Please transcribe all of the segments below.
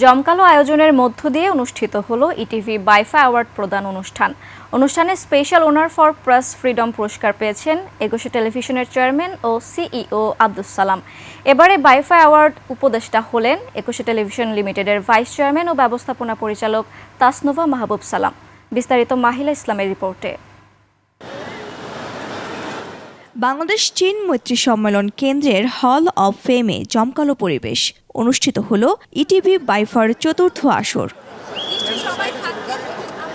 জমকালো আয়োজনের মধ্য দিয়ে অনুষ্ঠিত হলো ইটিভি বাইফা অ্যাওয়ার্ড প্রদান অনুষ্ঠান। অনুষ্ঠানে special honour for press freedom পুরস্কার পেয়েছেন একুশে টেলিভিশনের চেয়ারম্যান ও সিইও আব্দুস সালাম। এবারে বাইফা অ্যাওয়ার্ড উপদেষ্টা হলেন একুশে টেলিভিশন লিমিটেডের ভাইস চেয়ারম্যান ও ব্যবস্থাপনা পরিচালক তাসনোভা মাহবুব সালাম। বিস্তারিত মাহিলা ইসলামের রিপোর্টে। বাংলাদেশ চীন মৈত্রী সম্মেলন কেন্দ্রের হল অব ফেমে জমকালো পরিবেশ অনুষ্ঠিত হল ইটিভি বাইফার চতুর্থ আসর।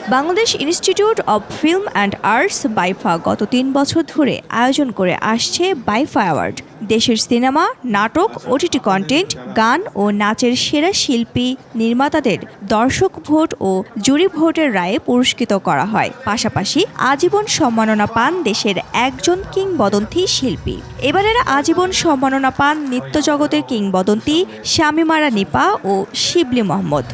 Bangladesh institute of film and arts BAIFA গত তিন বছর ধরে আয়োজন করে আসছে বাইফা অ্যাওয়ার্ড দেশের সিনেমা, নাটক ওটিটি কন্টেন্ট গান ও নাচের সেরা শিল্পী নির্মাতাদের দর্শক ভোট ও জুরি ভোটের রায়ে পুরস্কৃত করা হয়। পাশাপাশি আজীবন সম্মাননা পান দেশের একজন কিংবদন্তি শিল্পী। এবারের আজীবন সম্মাননা পান নৃত্য জগতের কিংবদন্তি শামিমারা নিপা ও শিবলি মোহাম্মদ।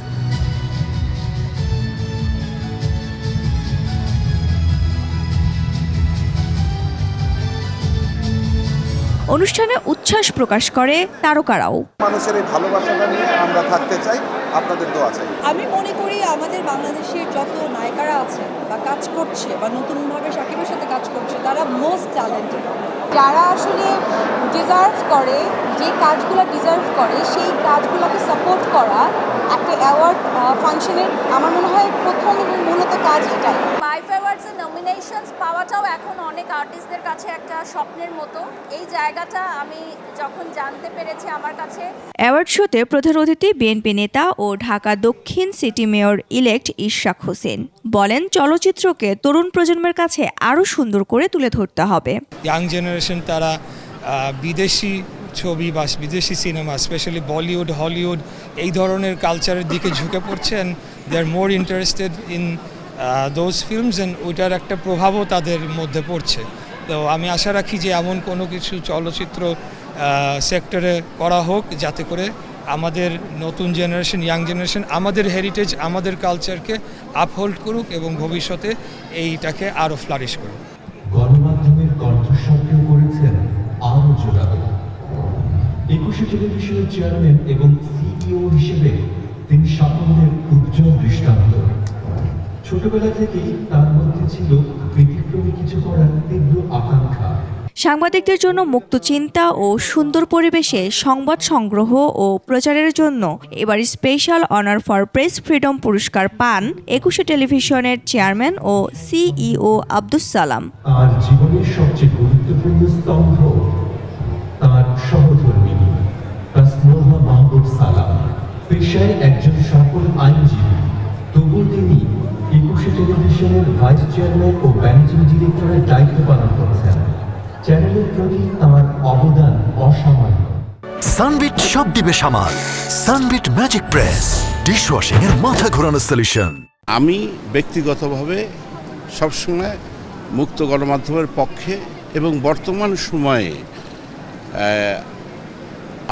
অনুষ্ঠানে উচ্ছ্বাস প্রকাশ করে তারকারাও মানুষের এই ভালোবাসাটা নিয়ে আমরা থাকতে চাই আপনাদের দোয়া চাই। আমি মনে করি আমাদের বাংলাদেশের যত নায়িকারা আছে বা কাজ করছে বা নতুনভাবে সাকিবের সাথে কাজ করছে তারা মোস্ট ট্যালেন্টেড যারা আসলে ডিজার্ভ করে যে কাজগুলো ডিজার্ভ করে সেই কাজগুলোকে সাপোর্ট করা একটা অ্যাওয়ার্ড ফাংশনের আমার মনে হয় প্রথম এবং মূলত কাজ এটাই। অ্যাওয়ার্ডসের নমিনেশনস পাওয়াটাও এখন অনেক আর্টিস্টদের কাছে একটা স্বপ্নের মতো। এই জায়গাটা আমি যখন জানতে পেরেছি আমার কাছে অ্যাওয়ার্ড শোতে প্রধান অতিথি বিএনপি নেতা ও ঢাকা দক্ষিণ city mayor elect Ishraq Hossain. বলেন চলচ্চিত্রকে তরুণ প্রজন্মের কাছে আরও সুন্দর করে তুলে ধরতে হবে। ইয়াং জেনারেশন তারা বিদেশি ছবি বা বিদেশি সিনেমা স্পেশালি বলিউড হলিউড এই ধরনের কালচারের দিকে ঝুঁকে পড়ছেন। They are more interested in those films and ওইটার একটা প্রভাবও তাদের মধ্যে পড়ছে। তো আমি আশা রাখি যে এমন কোনো কিছু চলচ্চিত্র সেক্টরে করা হোক যাতে করে আমাদের নতুন জেনারেশন ইয়াং জেনারেশন আমাদের হেরিটেজ আমাদের কালচারকে আপহোল্ড করুক এবং ভবিষ্যতে এইটাকে আরও ফ্লারিশ করুক। গণমাধ্যমের করেছেন আরও একুশে টেলিভিশনের চেয়ারম্যান এবং সিইও হিসেবে ছোটবেলা থেকেই তার মধ্যে ছিল ব্যতিক্রমী কিছু করার তীব্র আকাঙ্ক্ষা। সাংবাদিকদের জন্য মুক্ত চিন্তা ও সুন্দর পরিবেশে সংবাদ সংগ্রহ ও প্রচারের জন্য এবার special honour for press freedom পুরস্কার পান একুশে টেলিভিশনের চেয়ারম্যান ও সিইও আব্দুস সালাম। তার জীবনের সবচেয়ে গুরুত্বপূর্ণ স্তম্ভ তার সহধর্মিনী তাসনোভা মাহবুব সালাম। পেশায় একজন সফল আইনজীবী তবু তিনি টেলিভিশনের ভাইস চেয়ারম্যান ও ম্যানেজিং ডিরেক্টরের দায়িত্ব পালন করছেন। চ্যানেলের প্রতি তার অবদান অসামান্য। সানবিট সব দিবে সামাল। সানবিট ম্যাজিক প্রেস ডিশওয়াশিং এর মাথা ঘোরানো সলিউশন আমি ব্যক্তিগতভাবে সবসময় মুক্ত গণমাধ্যমের পক্ষে এবং বর্তমান সময়ে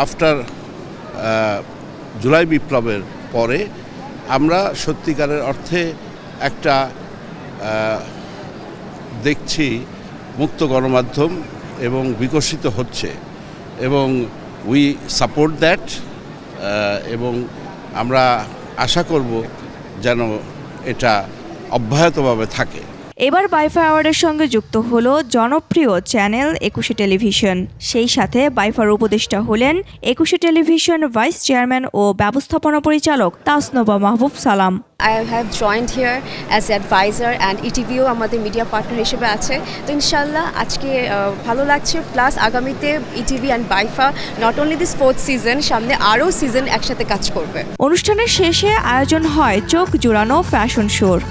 আফটার জুলাই বিপ্লবের পরে আমরা সত্যিকারের অর্থে একটা দেখছি মুক্ত গণমাধ্যম এবং বিকশিত হচ্ছে এবং উই সাপোর্ট দ্যাট এবং আমরা আশা করব যেন এটা অব্যাহতভাবে থাকে। এবার বাইফা অ্যাওয়ার্ডের সঙ্গে যুক্ত হলো জনপ্রিয় চ্যানেল একুশে টেলিভিশন। সেই সাথে বাইফার উপদেষ্টা হলেন একুশে টেলিভিশন ভাইস চেয়ারম্যান ও ব্যবস্থাপনা পরিচালক Tasnova Mahbub Salam. I have joined here as advisor and ইটিভিও আমাদের মিডিয়া পার্টনার হিসেবে আছে। তো ইনশাল্লাহ আজকে ভালো লাগছে। প্লাস আগামীতে ETV and BAIFA not only this fourth season সামনে আরও সিজন একসাথে কাজ করবে। অনুষ্ঠানের শেষে আয়োজন হয় চোখ জুড়ানো ফ্যাশন শোর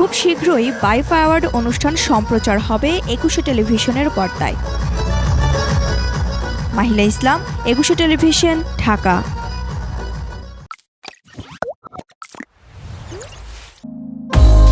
খুব শীঘ্রই বাইফা অ্যাওয়ার্ড অনুষ্ঠান সম্প্রচার হবে একুশে টেলিভিশনের পর্দায়। মাহিলা ইসলাম, একুশে টেলিভিশন, ঢাকা।